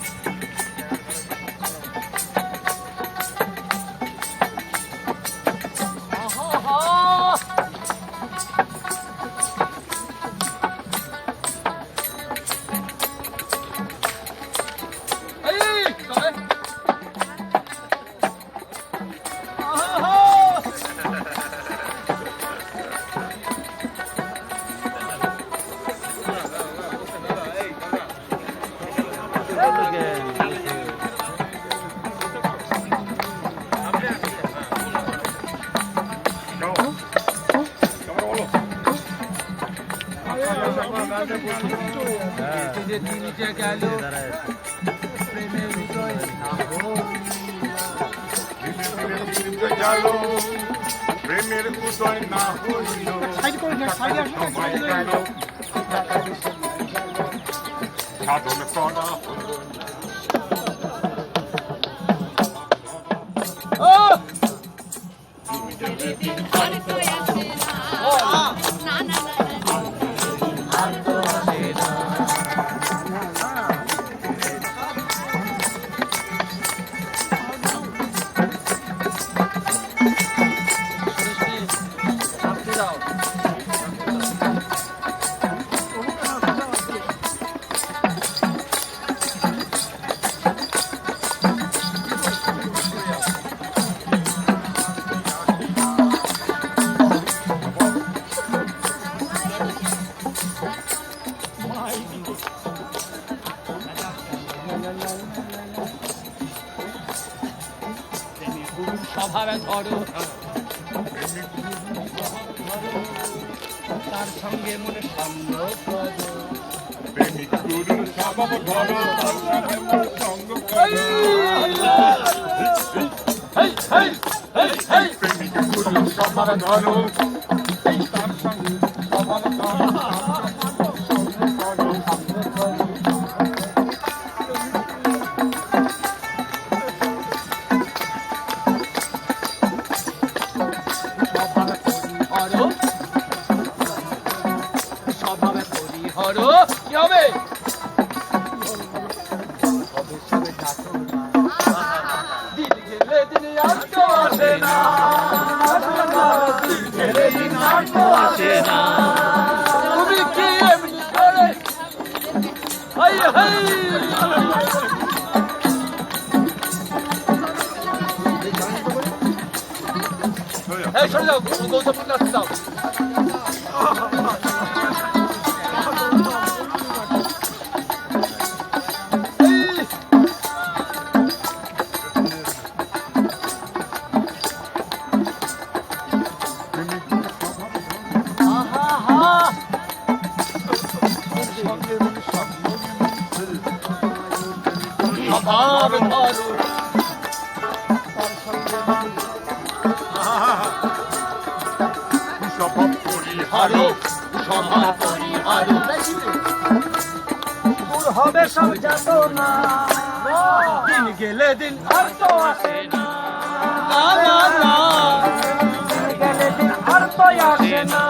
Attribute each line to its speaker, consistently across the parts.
Speaker 1: Thank you. প্রেমের উদয় না হইল সাধন করা had
Speaker 2: on the front half of them. Oh! Oh!
Speaker 3: স্বভাবে ধরো তার সঙ্গে মনে সাম্য করো
Speaker 1: প্রেমিক গুরুর স্বভাব ধরো তার সঙ্গে মোর সঙ্গ করো প্রেমিক গুরুর স্বভাব ধরো তার সঙ্গে স্বভাব ধরো করি
Speaker 3: কি হবে? দিন গেলে সরে যাও গৌতম নাচ দাও। স্বভাব ধরো।
Speaker 1: স্বভাব করি
Speaker 3: হারো স্বভাব দূর হবে সব যাতনা। দিন গেলে দিন আর তো আসে না। না না না।
Speaker 4: গেলে দিন আর তো আসে না।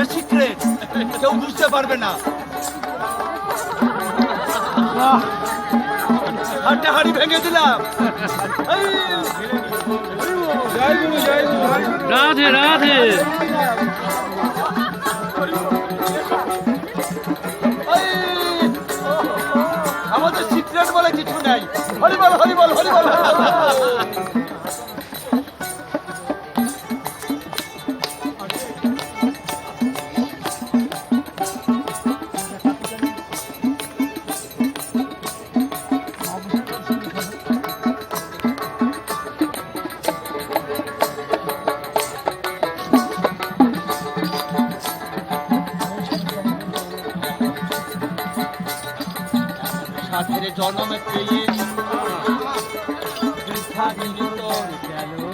Speaker 3: এটা সিক্রেট কেউ বুঝতে পারবে না। হাড্ডা হাড়ি ভেঙে দিলাম।
Speaker 5: রাধে রাধে!
Speaker 3: আমাদের সিক্রেট বলে কিছু নাই। হরিবল হরিবল হরিবল।
Speaker 4: সাধের জন্ম পেয়ে বৃদ্ধা তোর গেল